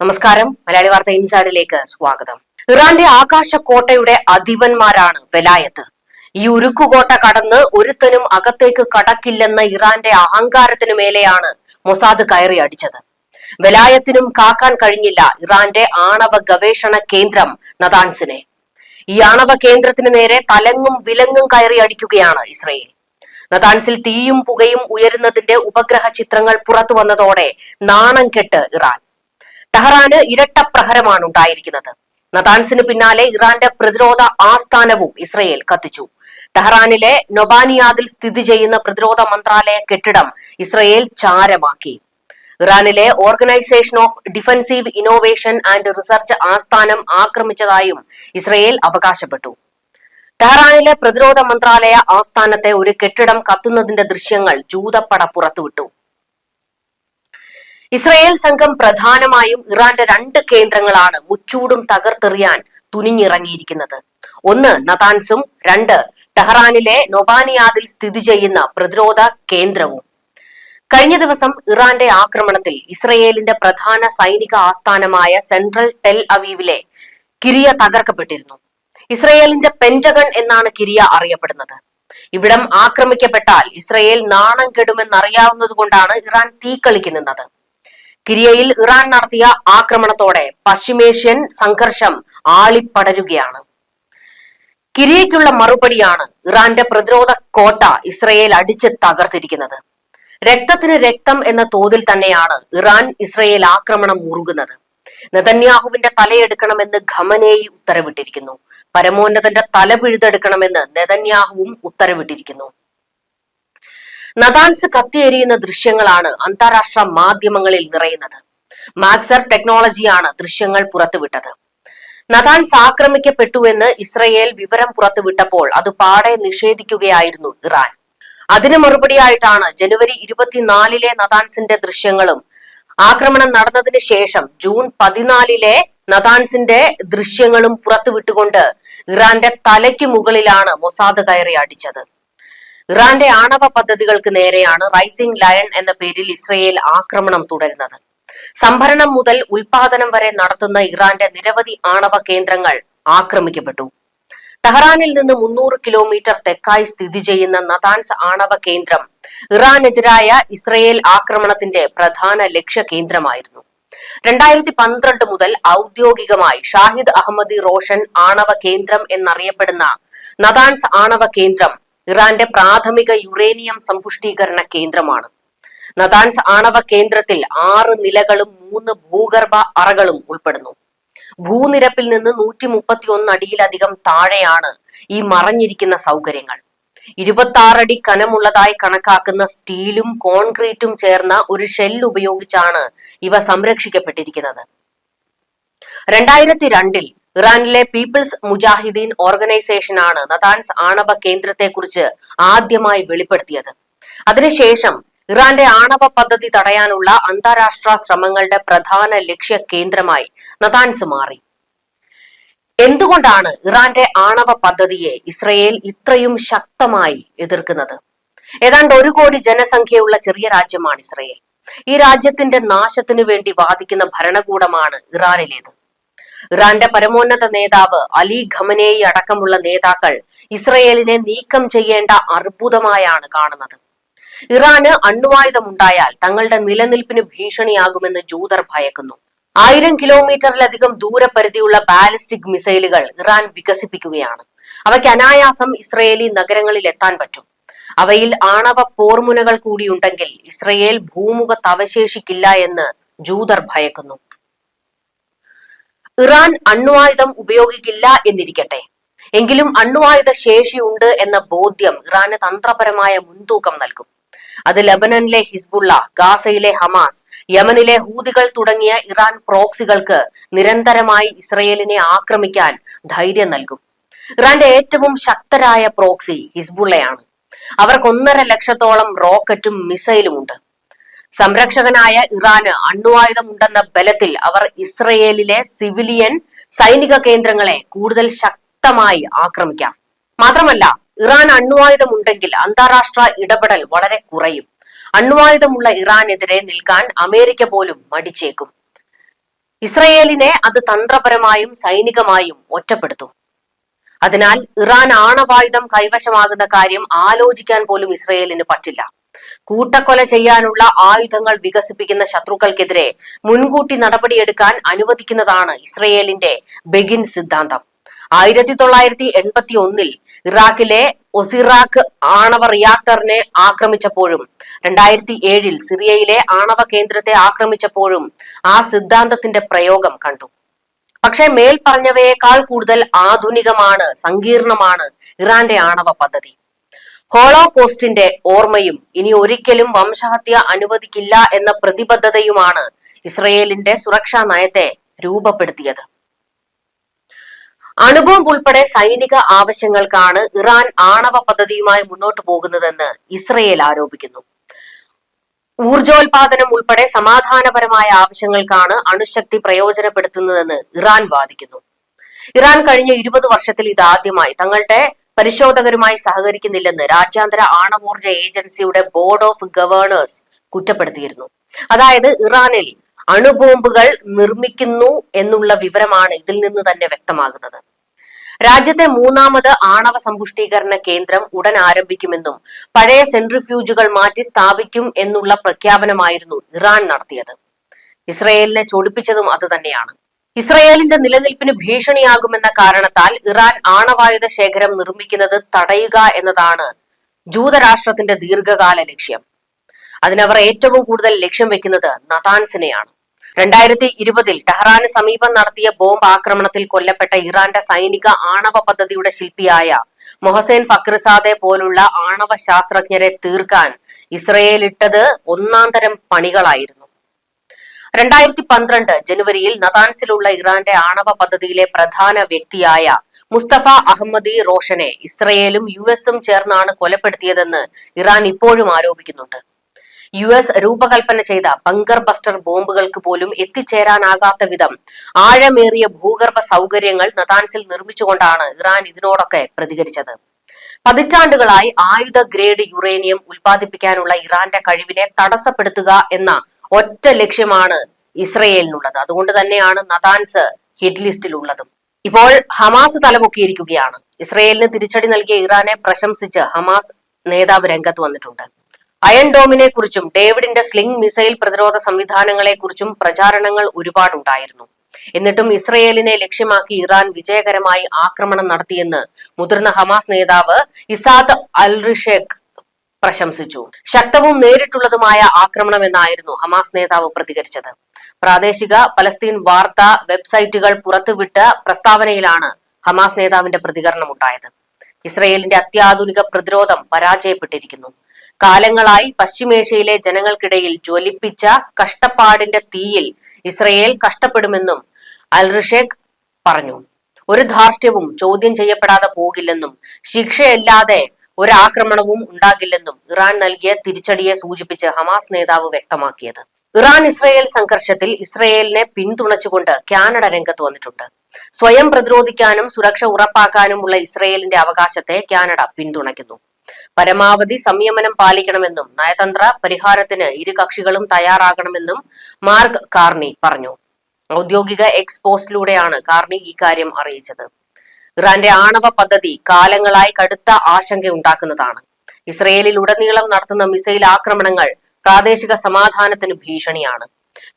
നമസ്കാരം. മലയാളി വാർത്ത ഇൻസൈഡിലേക്ക് സ്വാഗതം. ഇറാന്റെ ആകാശക്കോട്ടയുടെ അധിപന്മാരാണ് വെലായത്ത്. ഈ ഉരുക്കുകോട്ട കടന്ന് ഒരുത്തനും അകത്തേക്ക് കടക്കില്ലെന്ന ഇറാന്റെ അഹങ്കാരത്തിനു മേലെയാണ് മൊസാദ് കയറി അടിച്ചത്. വെലായത്തിനും കാക്കാൻ കഴിഞ്ഞില്ല ഇറാന്റെ ആണവ ഗവേഷണ കേന്ദ്രം നദാൻസിനെ. ഈ ആണവ കേന്ദ്രത്തിന് നേരെ തലങ്ങും വിലങ്ങും കയറി അടിക്കുകയാണ് ഇസ്രയേൽ. നദാൻസിൽ തീയും പുകയും ഉയരുന്നതിന്റെ ഉപഗ്രഹ ചിത്രങ്ങൾ പുറത്തു വന്നതോടെ നാണം കെട്ട് ഇറാൻ. ടെഹ്റാന് ഇരട്ട പ്രഹരമാണ് ഉണ്ടായിരിക്കുന്നത് നതാൻസിന് പിന്നാലെ ഇറാന്റെ പ്രതിരോധ ആസ്ഥാനവും ഇസ്രയേൽ കത്തിച്ചു. ടെഹ്റാനിലെ നൊബാനിയാദിൽ സ്ഥിതി ചെയ്യുന്ന പ്രതിരോധ മന്ത്രാലയ കെട്ടിടം ഇസ്രയേൽ ചാരമാക്കി. ഇറാനിലെ organisation of defensive innovation and research ആസ്ഥാനം ആക്രമിച്ചതായും ഇസ്രയേൽ അവകാശപ്പെട്ടു. ടെഹ്റാനിലെ പ്രതിരോധ മന്ത്രാലയ ആസ്ഥാനത്തെ ഒരു കെട്ടിടം കത്തുന്നതിന്റെ ദൃശ്യങ്ങൾ ജൂതപ്പട പുറത്തുവിട്ടു. ഇസ്രയേൽ സംഘം പ്രധാനമായും ഇറാന്റെ രണ്ട് കേന്ദ്രങ്ങളാണ് മുച്ചൂടും തകർത്തെറിയാൻ തുനിഞ്ഞിറങ്ങിയിരിക്കുന്നത്. ഒന്ന് നതാൻസും. രണ്ട് ടെഹ്റാനിലെ നൊബാനിയാദിൽ സ്ഥിതി ചെയ്യുന്ന പ്രതിരോധ കേന്ദ്രവും. കഴിഞ്ഞ ദിവസം ഇറാന്റെ ആക്രമണത്തിൽ ഇസ്രയേലിന്റെ പ്രധാന സൈനിക ആസ്ഥാനമായ സെൻട്രൽ ടെൽ അവീവിലെ കിരിയ തകർക്കപ്പെട്ടിരുന്നു. ഇസ്രയേലിന്റെ പെന്റഗൺ എന്നാണ് കിരിയ അറിയപ്പെടുന്നത്. ഇവിടം ആക്രമിക്കപ്പെട്ടാൽ ഇസ്രയേൽ നാണം കെടുമെന്നറിയാവുന്നതുകൊണ്ടാണ് ഇറാൻ തീക്കളിക്ക് നിന്നത് കിരിയയിൽ ഇറാൻ നടത്തിയ ആക്രമണത്തോടെ പശ്ചിമേഷ്യൻ സംഘർഷം ആളിപ്പടരുകയാണ്. കിരിയയ്ക്കുള്ള മറുപടിയാണ് ഇറാന്റെ പ്രതിരോധ കോട്ട ഇസ്രയേൽ അടിച്ച് തകർത്തിരിക്കുന്നത്. രക്തത്തിന് രക്തം എന്ന തോതിൽ തന്നെയാണ് ഇറാൻ ഇസ്രയേൽ ആക്രമണം മുറുകുന്നത്. നെതന്യാഹുവിന്റെ തലയെടുക്കണമെന്ന് ഖമനേയി ഉത്തരവിട്ടിരിക്കുന്നു. പരമോന്നതന്റെ തല പിഴുതെടുക്കണമെന്ന് നെതന്യാഹുവും ഉത്തരവിട്ടിരിക്കുന്നു. നദാൻസ് കത്തിയെരിയുന്ന ദൃശ്യങ്ങളാണ് അന്താരാഷ്ട്ര മാധ്യമങ്ങളിൽ നിറയുന്നത്. മാക്സർ ടെക്നോളജിയാണ് ദൃശ്യങ്ങൾ പുറത്തുവിട്ടത്. നദാൻസ് ആക്രമിക്കപ്പെട്ടുവെന്ന് ഇസ്രയേൽ വിവരം പുറത്തുവിട്ടപ്പോൾ അത് പാടെ നിഷേധിക്കുകയായിരുന്നു ഇറാൻ. അതിന് മറുപടിയായിട്ടാണ് ജനുവരി ഇരുപത്തിനാലിലെ നദാൻസിന്റെ ദൃശ്യങ്ങളും ആക്രമണം നടന്നതിന് ശേഷം ജൂൺ പതിനാലിലെ നദാൻസിന്റെ ദൃശ്യങ്ങളും പുറത്തുവിട്ടുകൊണ്ട് ഇറാന്റെ തലയ്ക്ക് മുകളിലാണ് മൊസാദ് കയറി അടിച്ചത്. ഇറാന്റെ ആണവ പദ്ധതികൾക്ക് നേരെയാണ് റൈസിംഗ് ലയൺ എന്ന പേരിൽ ഇസ്രയേൽ ആക്രമണം തുടരുന്നത്. സംഭരണം മുതൽ ഉൽപാദനം വരെ നടത്തുന്ന ഇറാന്റെ നിരവധി ആണവ കേന്ദ്രങ്ങൾ ആക്രമിക്കപ്പെട്ടു. ടെഹ്റാനിൽ നിന്ന് മുന്നൂറ് കിലോമീറ്റർ തെക്കായി സ്ഥിതി ചെയ്യുന്ന നതാൻസ് ആണവ കേന്ദ്രം ഇറാനെതിരായ ഇസ്രയേൽ ആക്രമണത്തിന്റെ പ്രധാന ലക്ഷ്യ കേന്ദ്രമായിരുന്നു. രണ്ടായിരത്തി പന്ത്രണ്ട് മുതൽ ഔദ്യോഗികമായി ഷാഹിദ് അഹമ്മദി റോഷൻ ആണവ കേന്ദ്രം എന്നറിയപ്പെടുന്ന നദാൻസ് ആണവ കേന്ദ്രം ഇറാന്റെ പ്രാഥമിക യുറേനിയം സമ്പുഷ്ടീകരണ കേന്ദ്രമാണ്. നതാൻസ് ആണവ കേന്ദ്രത്തിൽ ആറ് നിലകളും മൂന്ന് ഭൂഗർഭ അറകളും ഉൾപ്പെടുന്നു. ഭൂനിരപ്പിൽ നിന്ന് നൂറ്റി മുപ്പത്തി ഒന്ന് അടിയിലധികം താഴെയാണ് ഈ മറഞ്ഞിരിക്കുന്ന സൗകര്യങ്ങൾ. ഇരുപത്തി അടി കനമുള്ളതായി കണക്കാക്കുന്ന സ്റ്റീലും കോൺക്രീറ്റും ചേർന്ന ഒരു ഷെൽ ഉപയോഗിച്ചാണ് ഇവ സംരക്ഷിക്കപ്പെട്ടിരിക്കുന്നത്. രണ്ടായിരത്തി രണ്ടിൽ ഇറാനിലെ പീപ്പിൾസ് മുജാഹിദീൻ ഓർഗനൈസേഷനാണ് നതാൻസ് ആണവ കേന്ദ്രത്തെക്കുറിച്ച് ആദ്യമായി വെളിപ്പെടുത്തിയത്. അതിനുശേഷം ഇറാന്റെ ആണവ പദ്ധതി തടയാനുള്ള അന്താരാഷ്ട്ര ശ്രമങ്ങളുടെ പ്രധാന ലക്ഷ്യ കേന്ദ്രമായി നതാൻസ് മാറി. എന്തുകൊണ്ടാണ് ഇറാന്റെ ആണവ പദ്ധതിയെ ഇസ്രയേൽ ഇത്രയും ശക്തമായി എതിർക്കുന്നത്? ഏതാണ്ട് ഒരു കോടി ജനസംഖ്യയുള്ള ചെറിയ രാജ്യമാണ് ഇസ്രയേൽ. ഈ രാജ്യത്തിന്റെ നാശത്തിനു വേണ്ടി വാദിക്കുന്ന ഭരണകൂടമാണ് ഇറാനിലേത്. ഇറാന്റെ പരമോന്നത നേതാവ് അലി ഖമനേയി അടക്കമുള്ള നേതാക്കൾ ഇസ്രയേലിനെ നീക്കം ചെയ്യേണ്ട അർബുദമായാണ് കാണുന്നത്. ഇറാന് അണ്വായുധമുണ്ടായാൽ തങ്ങളുടെ നിലനിൽപ്പിന് ഭീഷണിയാകുമെന്ന് ജൂതർ ഭയക്കുന്നു. ആയിരം കിലോമീറ്ററിലധികം ദൂരപരിധിയുള്ള ബാലിസ്റ്റിക് മിസൈലുകൾ ഇറാൻ വികസിപ്പിക്കുകയാണ്. അവയ്ക്ക് അനായാസം ഇസ്രയേലി നഗരങ്ങളിൽ എത്താൻ പറ്റും. അവയിൽ ആണവ പോർമുനകൾ കൂടിയുണ്ടെങ്കിൽ ഇസ്രയേൽ ഭൂമുഖത്ത് അവശേഷിക്കില്ല എന്ന് ജൂതർ ഭയക്കുന്നു. ഇറാൻ അണ്വായുധം ഉപയോഗിക്കില്ല എന്നിരിക്കട്ടെ. എങ്കിലും അണ്വായുധ ശേഷിയുണ്ട് എന്ന ബോധ്യം ഇറാന് തന്ത്രപരമായ മുൻതൂക്കം നൽകും. അത് ലബനനിലെ ഹിസ്ബുള്ള ഗാസയിലെ ഹമാസ് യമനിലെ ഹൂതികൾ തുടങ്ങിയ ഇറാൻ പ്രോക്സികൾക്ക് നിരന്തരമായി ഇസ്രയേലിനെ ആക്രമിക്കാൻ ധൈര്യം നൽകും. ഇറാന്റെ ഏറ്റവും ശക്തരായ പ്രോക്സി ഹിസ്ബുള്ളയാണ്. അവർക്ക് ഒന്നര ലക്ഷത്തോളം റോക്കറ്റും മിസൈലും ഉണ്ട് സംരക്ഷകനായ ഇറാന് അണ്വായുധമുണ്ടെന്ന ബലത്തിൽ അവർ ഇസ്രയേലിലെ സിവിലിയൻ സൈനിക കേന്ദ്രങ്ങളെ കൂടുതൽ ശക്തമായി ആക്രമിക്കാം. മാത്രമല്ല ഇറാൻ അണ്വായുധമുണ്ടെങ്കിൽ അന്താരാഷ്ട്ര ഇടപെടൽ വളരെ കുറയും. അണ്വായുധമുള്ള ഇറാനെതിരെ നിൽക്കാൻ അമേരിക്ക പോലും മടിച്ചേക്കും. ഇസ്രയേലിനെ അത് തന്ത്രപരമായും സൈനികമായും ഒറ്റപ്പെടുത്തും. അതിനാൽ ഇറാൻ ആണവായുധം കൈവശമാകുന്ന കാര്യം ആലോചിക്കാൻ പോലും ഇസ്രയേലിന് പറ്റില്ല. കൂട്ടക്കൊല ചെയ്യാനുള്ള ആയുധങ്ങൾ വികസിപ്പിക്കുന്ന ശത്രുക്കൾക്കെതിരെ മുൻകൂട്ടി നടപടിയെടുക്കാൻ അനുവദിക്കുന്നതാണ് ഇസ്രയേലിന്റെ ബെഗിൻ സിദ്ധാന്തം. ആയിരത്തി തൊള്ളായിരത്തി എൺപത്തി ഒന്നിൽ ഇറാഖിലെ ഒസിറാഖ് ആണവ റിയാക്ടറിനെ ആക്രമിച്ചപ്പോഴും രണ്ടായിരത്തി ഏഴിൽ സിറിയയിലെ ആണവ കേന്ദ്രത്തെ ആക്രമിച്ചപ്പോഴും ആ സിദ്ധാന്തത്തിന്റെ പ്രയോഗം കണ്ടു. പക്ഷെ മേൽ പറഞ്ഞവയേക്കാൾ കൂടുതൽ ആധുനികമാണ് സങ്കീർണമാണ് ഇറാന്റെ ആണവ പദ്ധതി. ഹോളോകോസ്റ്റിന്റെ ഓർമ്മയും ഇനി ഒരിക്കലും വംശഹത്യ അനുവദിക്കില്ല എന്ന പ്രതിബദ്ധതയുമാണ് ഇസ്രയേലിന്റെ സുരക്ഷാ നയത്തെ രൂപപ്പെടുത്തിയത്. അണുബോംബ് ഉൾപ്പെടെ സൈനിക ആവശ്യങ്ങൾക്കാണ് ഇറാൻ ആണവ പദ്ധതിയുമായി മുന്നോട്ട് പോകുന്നതെന്ന് ഇസ്രയേൽ ആരോപിക്കുന്നു. ഊർജോൽപാദനം ഉൾപ്പെടെ സമാധാനപരമായ ആവശ്യങ്ങൾക്കാണ് അണുശക്തി പ്രയോജനപ്പെടുത്തുന്നതെന്ന് ഇറാൻ വാദിക്കുന്നു. ഇറാൻ കഴിഞ്ഞ ഇരുപത് വർഷത്തിൽ ഇതാദ്യമായി തങ്ങളുടെ പരിശോധകരുമായി സഹകരിക്കുന്നില്ലെന്ന് രാജ്യാന്തര ആണവോർജ ഏജൻസിയുടെ ബോർഡ് ഓഫ് ഗവേണേഴ്സ് കുറ്റപ്പെടുത്തിയിരുന്നു. അതായത് ഇറാനിൽ അണുബോംബുകൾ നിർമ്മിക്കുന്നു എന്നുള്ള വിവരമാണ് ഇതിൽ നിന്ന് തന്നെ വ്യക്തമാകുന്നത്. രാജ്യത്തെ മൂന്നാമത് ആണവ സമ്പുഷ്ടീകരണ കേന്ദ്രം ഉടൻ ആരംഭിക്കുമെന്നും പഴയ സെൻട്രിഫ്യൂജുകൾ മാറ്റി സ്ഥാപിക്കും എന്നുള്ള പ്രഖ്യാപനമായിരുന്നു ഇറാൻ നടത്തിയത്. ഇസ്രയേലിനെ ചൊടിപ്പിച്ചതും അത് തന്നെയാണ്. ഇസ്രയേലിന്റെ നിലനിൽപ്പിന് ഭീഷണിയാകുമെന്ന കാരണത്താൽ ഇറാൻ ആണവായുധ ശേഖരം നിർമ്മിക്കുന്നത് തടയുക എന്നതാണ് ജൂതരാഷ്ട്രത്തിന്റെ ദീർഘകാല ലക്ഷ്യം. അതിനവർ ഏറ്റവും കൂടുതൽ ലക്ഷ്യം വെക്കുന്നത് നതാൻസിനെയാണ് രണ്ടായിരത്തി ഇരുപതിൽ ടെഹ്റാന് സമീപം നടത്തിയ ബോംബ് ആക്രമണത്തിൽ കൊല്ലപ്പെട്ട ഇറാന്റെ സൈനിക ആണവ പദ്ധതിയുടെ ശില്പിയായ മൊഹസേൻ ഫക്രിസാദെ പോലുള്ള ആണവ ശാസ്ത്രജ്ഞരെ തീർക്കാൻ ഇസ്രയേൽ ഇട്ടത് ഒന്നാം തരം പണികളായിരുന്നു. രണ്ടായിരത്തി പന്ത്രണ്ട് ജനുവരിയിൽ നതാൻസിലുള്ള ഇറാന്റെ ആണവ പദ്ധതിയിലെ പ്രധാന വ്യക്തിയായ മുസ്തഫ അഹമ്മദി റോഷനെ ഇസ്രയേലും യു എസും ചേർന്നാണ് കൊലപ്പെടുത്തിയതെന്ന് ഇറാൻ ഇപ്പോഴും ആരോപിക്കുന്നുണ്ട്. യു എസ് രൂപകൽപ്പന ചെയ്ത ബങ്കർ ബസ്റ്റർ ബോംബുകൾക്ക് പോലും എത്തിച്ചേരാനാകാത്ത വിധം ആഴമേറിയ ഭൂഗർഭ സൗകര്യങ്ങൾ നതാൻസിൽ നിർമ്മിച്ചുകൊണ്ടാണ് ഇറാൻ ഇതിനോടൊക്കെ പ്രതികരിച്ചത്. പതിറ്റാണ്ടുകളായി ആയുധ ഗ്രേഡ് യുറേനിയം ഉൽപ്പാദിപ്പിക്കാനുള്ള ഇറാന്റെ കഴിവിനെ തടസ്സപ്പെടുത്തുക എന്ന ഒറ്റ ലക്ഷ്യമാണ് ഇസ്രയേലിനുള്ളത്. അതുകൊണ്ട് തന്നെയാണ് നതാൻസ് ഹിറ്റ് ലിസ്റ്റിൽ ഉള്ളതും ഇപ്പോൾ ഹമാസ് തലപൊക്കിയിരിക്കുകയാണ്. ഇസ്രയേലിന് തിരിച്ചടി നൽകിയ ഇറാനെ പ്രശംസിച്ച് ഹമാസ് നേതാവ് രംഗത്ത് വന്നിട്ടുണ്ട്. അയൺ ഡോമിനെ കുറിച്ചും ഡേവിഡിന്റെ സ്ലിംഗ് മിസൈൽ പ്രതിരോധ സംവിധാനങ്ങളെ കുറിച്ചും പ്രചാരണങ്ങൾ ഒരുപാടുണ്ടായിരുന്നു. എന്നിട്ടും ഇസ്രയേലിനെ ലക്ഷ്യമാക്കി ഇറാൻ വിജയകരമായി ആക്രമണം നടത്തിയെന്ന് മുതിർന്ന ഹമാസ് നേതാവ് ഇസാദ് അൽറിഷേഖ് പ്രശംസിച്ചു. ശക്തവും നേരിട്ടുള്ളതുമായ ആക്രമണമെന്നായിരുന്നു ഹമാസ് നേതാവ് പ്രതികരിച്ചത്. പ്രാദേശിക പലസ്തീൻ വാർത്താ വെബ്സൈറ്റുകൾ പുറത്തുവിട്ട പ്രസ്താവനയിലാണ് ഹമാസ് നേതാവിന്റെ പ്രതികരണം ഉണ്ടായത് ഇസ്രയേലിന്റെ അത്യാധുനിക പ്രതിരോധം പരാജയപ്പെട്ടിരിക്കുന്നു. കാലങ്ങളായി പശ്ചിമേഷ്യയിലെ ജനങ്ങൾക്കിടയിൽ ജ്വലിപ്പിച്ച കഷ്ടപ്പാടിന്റെ തീയിൽ ഇസ്രയേൽ കഷ്ടപ്പെടുമെന്നും അൽറിഷേഖ് പറഞ്ഞു. ഒരു ധാർഷ്ട്യവും ചോദ്യം ചെയ്യപ്പെടാതെ പോകില്ലെന്നും ശിക്ഷയല്ലാതെ ഒരാക്രമണവും ഉണ്ടാകില്ലെന്നും ഇറാൻ നൽകിയ തിരിച്ചടിയെ സൂചിപ്പിച്ച് ഹമാസ് നേതാവ് വ്യക്തമാക്കിയത്. ഇറാൻ ഇസ്രയേൽ സംഘർഷത്തിൽ ഇസ്രയേലിനെ പിന്തുണച്ചുകൊണ്ട് കാനഡ രംഗത്ത് വന്നിട്ടുണ്ട്. സ്വയം പ്രതിരോധിക്കാനും സുരക്ഷ ഉറപ്പാക്കാനുമുള്ള ഇസ്രയേലിന്റെ അവകാശത്തെ കാനഡ പിന്തുണയ്ക്കുന്നു. പരമാവധി സംയമനം പാലിക്കണമെന്നും നയതന്ത്ര പരിഹാരത്തിന് ഇരു കക്ഷികളും തയ്യാറാകണമെന്നും മാർഗ് കാർണി പറഞ്ഞു. ഔദ്യോഗിക എക്സ് പോസ്റ്റിലൂടെയാണ് കാർണി ഇക്കാര്യം അറിയിച്ചത്. ഇറാന്റെ ആണവ പദ്ധതി കാലങ്ങളായി കടുത്ത ആശങ്കയുണ്ടാക്കുന്നതാണ് ഇസ്രയേലിൽ ഉടനീളം നടത്തുന്ന മിസൈൽ ആക്രമണങ്ങൾ പ്രാദേശിക സമാധാനത്തിന് ഭീഷണിയാണ്.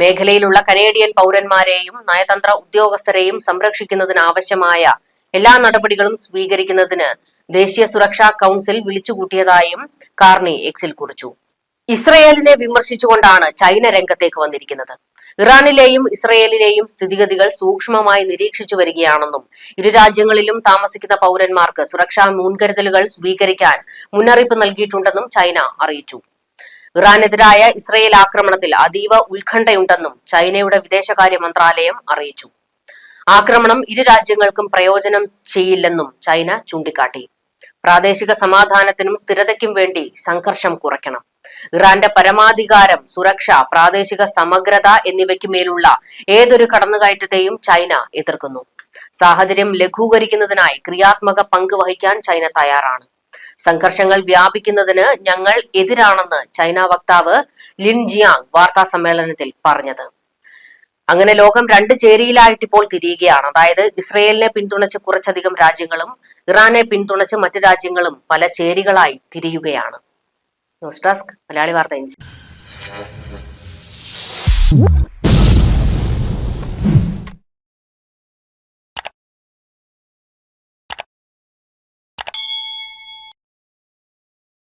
മേഖലയിലുള്ള കനേഡിയൻ പൗരന്മാരെയും നയതന്ത്ര ഉദ്യോഗസ്ഥരെയും സംരക്ഷിക്കുന്നതിനാവശ്യമായ എല്ലാ നടപടികളും സ്വീകരിക്കുന്നതിന് ദേശീയ സുരക്ഷാ കൗൺസിൽ വിളിച്ചുകൂട്ടിയതായും കാർണി എക്സിൽ കുറിച്ചു. ഇസ്രയേലിനെ വിമർശിച്ചുകൊണ്ടാണ് ചൈന രംഗത്തേക്ക് വന്നിരിക്കുന്നത്. ഇറാനിലെയും ഇസ്രയേലിലെയും സ്ഥിതിഗതികൾ സൂക്ഷ്മമായി നിരീക്ഷിച്ചു വരികയാണെന്നും ഇരു രാജ്യങ്ങളിലും താമസിക്കുന്ന പൌരന്മാർക്ക് സുരക്ഷാ മുൻകരുതലുകൾ സ്വീകരിക്കാൻ മുന്നറിയിപ്പ് നൽകിയിട്ടുണ്ടെന്നും ചൈന അറിയിച്ചു. ഇറാനെതിരായ ഇസ്രയേൽ ആക്രമണത്തിൽ അതീവ ഉത്കണ്ഠയുണ്ടെന്നും ചൈനയുടെ വിദേശകാര്യ മന്ത്രാലയം അറിയിച്ചു. ആക്രമണം ഇരു രാജ്യങ്ങൾക്കും പ്രയോജനം ചെയ്യില്ലെന്നും ചൈന ചൂണ്ടിക്കാട്ടി. പ്രാദേശിക സമാധാനത്തിനും സ്ഥിരതയ്ക്കും വേണ്ടി സംഘർഷം കുറയ്ക്കണം. ഇറാന്റെ പരമാധികാരം സുരക്ഷ പ്രാദേശിക സമഗ്രത എന്നിവയ്ക്ക് മേലുള്ള ഏതൊരു കടന്നുകയറ്റത്തെയും ചൈന എതിർക്കുന്നു. സാഹചര്യം ലഘൂകരിക്കുന്നതിനായി ക്രിയാത്മക പങ്ക് വഹിക്കാൻ ചൈന തയ്യാറാണ്. സംഘർഷങ്ങൾ വ്യാപിക്കുന്നതിന് ഞങ്ങൾ എതിരാണെന്ന് ചൈന വക്താവ് ലിൻ ജിയാങ് വാർത്താ സമ്മേളനത്തിൽ പറഞ്ഞത്. അങ്ങനെ ലോകം രണ്ട് ചേരിയിലായിട്ട് ഇപ്പോൾ തിരിയുകയാണ്. അതായത് ഇസ്രയേലിനെ പിന്തുണച്ച് കുറച്ചധികം രാജ്യങ്ങളും ഇറാനെ പിന്തുണച്ച് മറ്റു രാജ്യങ്ങളും പല ചേരികളായി തിരിയുകയാണ്. News desk Malayali Vartha